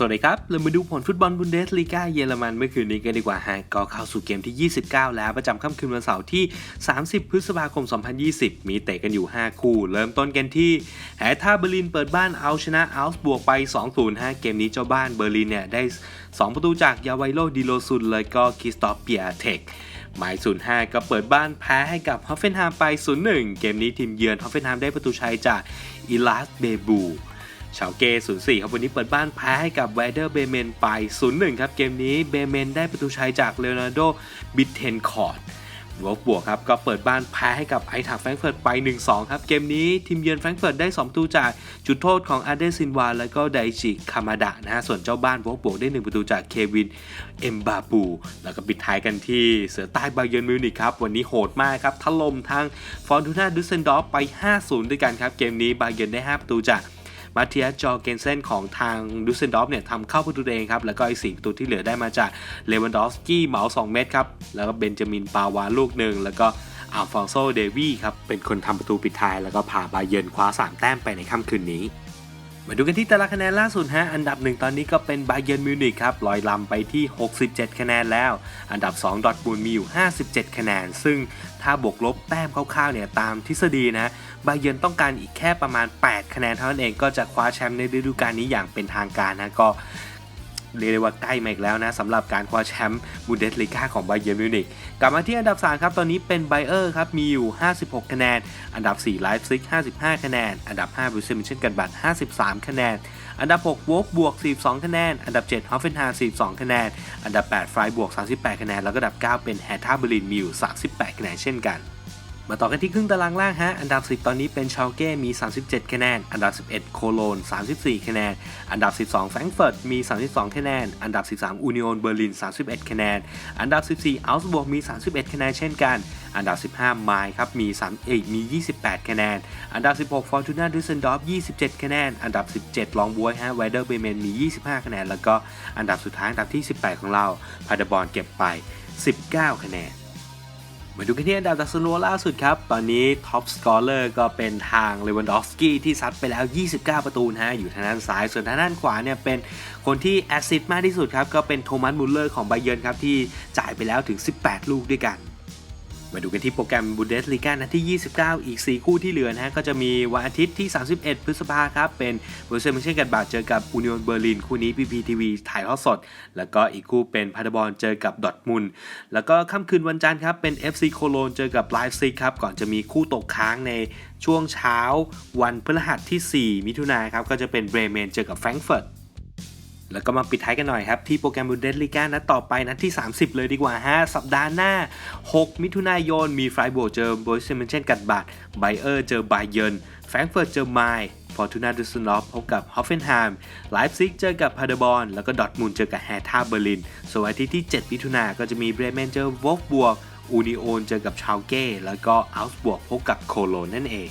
สวัสดีครับ เรามาดูผลฟุตบอลบุนเดสลีกาเยอรมันเมื่อคืนนี้กันดีกว่าฮะก็เข้าสู่เกมที่ 29 แล้วประจำค่ำคืนวันเสาร์ที่ 30 พฤษภาคม 2020 มีเตะกันอยู่ 5 คู่ เริ่มต้นกันที่แฮท่าเบอร์ลินเปิดบ้านเอาชนะอัลส์บวกไป 2-0ฮะเกมนี้เจ้าบ้านเบอร์ลินเนี่ยได้ 2 ประตูจากยาไวโลดิโลซุนเลยก็คิสตอฟเปียเทคหมาย 05 ก็เปิดบ้านแพ้ให้กับฮอฟเฟนไฮม์ไป 0-1 เกมนี้ทีมเยือนฮอฟเฟนไฮม์ได้ประตูชัยจากอิลาสเบบู ชาวเก04ครับวันนี้เปิดบ้านแพ้ให้กับแวเดอร์เบเมนไป 0-1 ครับ เกมนี้เบเมนได้ประตูชัยจากเลโอนาร์โดบิทเทนคอร์ดวอลบวกครับก็เปิดบ้านแพ้ให้กับไอทักแฟรงเฟิร์ตไป 1-2 ครับ เกมนี้ทีมเยือนแฟรงเฟิร์ตได้ 2 ประตูจากจุดโทษของอาเดซินวา แล้วก็ไดจิคามาดะนะฮะส่วนเจ้าบ้านวอลบวกได้ 1 ประตูจากเควิน เอ็มบาบูแล้วก็ปิดท้ายกันที่เสือใต้บาเยิร์นมิวนิกครับ วันนี้โหดมากครับถล่มทางฟอร์ตูน่าดุสเซนดอร์ฟไป 5-0 ด้วยกันครับ เกมนี้บาเยิร์นได้ 5 ประตูจาก มาเทียสจอร์เกนเซนของทางดูเซนดอฟเนี่ยทำเข้าประตูเองครับ แล้วก็อีกสี่ประตูที่เหลือได้มาจากเลวันดอฟสกี้เหมา 2 เม็ดครับ แล้วก็เบนจามินปาวาลูกหนึ่งแล้วก็อัลฟองโซเดวีครับ เป็นคนทำประตูปิดท้าย แล้วก็พาบาเยินคว้า 3 แต้มไปในค่ำคืนนี้ มาดูกันที่ตารางคะแนนล่าสุดฮะ อันดับหนึ่งตอนนี้ก็เป็นไบเยนมิวนิกครับลอยลำไปที่ 67 คะแนนแล้ว อันดับ 2 ดอทบูลมีอยู่ 57 คะแนน ซึ่งถ้าบวกลบแต้มคร่าวๆเนี่ยตามทฤษฎีนะไบเยนต้องการอีกแค่ประมาณ 8 คะแนนเท่านั้นเองก็จะคว้าแชมป์ในฤดูกาลนี้อย่างเป็นทางการนะก็ เรียกได้ว่าใกล้มาอีกแล้วนะสำหรับการคว้าแชมป์บูเดสลีกาของไบเย r n มิวนิกกลับมาที่อันดับ 3 ครับ ตอนนี้เป็นไบเออร์ครับ มีอยู่ 56 คะแนน อันดับ4ไลฟ์ซิก55 คะแนน อันดับ5บรูเซมิเชนกันบัต53 คะแนน อันดับ6วอฟบวก 42 คะแนน อันดับ7ฮอฟเฟนฮา42 คะแนน อันดับ8ไฟบวก 38 คะแนน แล้วก็อันดับ 9 เป็นแฮท่าเบอร์ลินมีอยู่ 38 คะแนนเช่นกัน มาต่อกันที่ครึ่งตารางล่างฮะ อันดับ 10 ตอนนี้เป็นชาลเก้มี 37 คะแนน อันดับ 11 โคโลน 34 คะแนน อันดับ 12 แฟรงก์เฟิร์ต มี 32 คะแนน อันดับ 13 อูนิโอนเบอร์ลิน 31 คะแนน อันดับ 14 อัลส์บวกมี 31 คะแนนเช่นกัน อันดับ 15 ไมล์ครับ มี3เอยมี 28 คะแนน อันดับ 16 ฟอร์ตูน่าดูเซนดอฟ 27 คะแนน อันดับ 17 ลองบวยฮะ ไวเดอร์เบเมน มี 25 คะแนน แล้วก็อันดับสุดท้ายอันดับที่ 18 ของเรา พาดบอลเก็บไป 19 คะแนน มาดูกันที่อันดับดัสโนล่าสุดครับ ตอนนี้ท็อปสกอร์เลอร์ก็เป็นทางเลวันดอฟสกี้ที่ซัดไปแล้ว 29 ประตูนะฮะ อยู่ทางด้านซ้าย ส่วนทางด้านขวาเนี่ยเป็นคนที่แอสซิสต์มากที่สุดครับ ก็เป็นโทมัสมุลเลอร์ของไบเยิร์นครับที่จ่ายไปแล้วถึง 18 ลูกด้วยกัน มาดูกันที่โปรแกรมบูเดสลีกานัดที่ 29 อีก 4 คู่ที่เหลือนะฮะ ก็จะมีวันอาทิตย์ที่ 31 พฤษภาครับ เป็นเบอร์เซมิเชนกันบาดเจอกับอูนิ o นเบอร์ลิน คู่นี้ PPTV ถ่ายทอดสด แล้วก็อีกคู่เป็นพาดบอลเจอกับดอทมุนแล้วก็ค่ำคืนวันจันทร์ครับ เป็น FC โคโลนเจอกับไลฟ์ซิกครับ ก่อนจะมีคู่ตกค้างในช่วงเช้าวันพฤหัสที่ 4 มิถุนายนครับก็จะเป็นเบรเมนเจอกับแฟรงก์เฟิร์ต แล้วก็มาปิดท้ายกันหน่อยครับ ที่โปรแกรมบูเดสลีกานัดต่อไปนัดที่ 30 เลยดีกว่าฮะสัปดาห์หน้า 6 มิถุนายน มีไฟบวกเจอโบยเซมเชนกัดบัตไบเออร์เจอไบเยนแฟรงเฟิร์ตเจอไมล์ฟอร์ตูนาดูสนอฟพบกับฮอฟเฟนไฮม์ไลฟ์ซิกเจอกับพาเดบอลแล้วก็ดอทมูลเจอกับแฮท่าเบอร์ลินส่วนอาทิตย์ที่ 7 มิถุนายนก็จะมีเบรเมนเจอวอฟบวกอูนิโอนเจอกับชาวเก้แล้วก็อัลส์บวกพบกับโคโลนนั่นเอง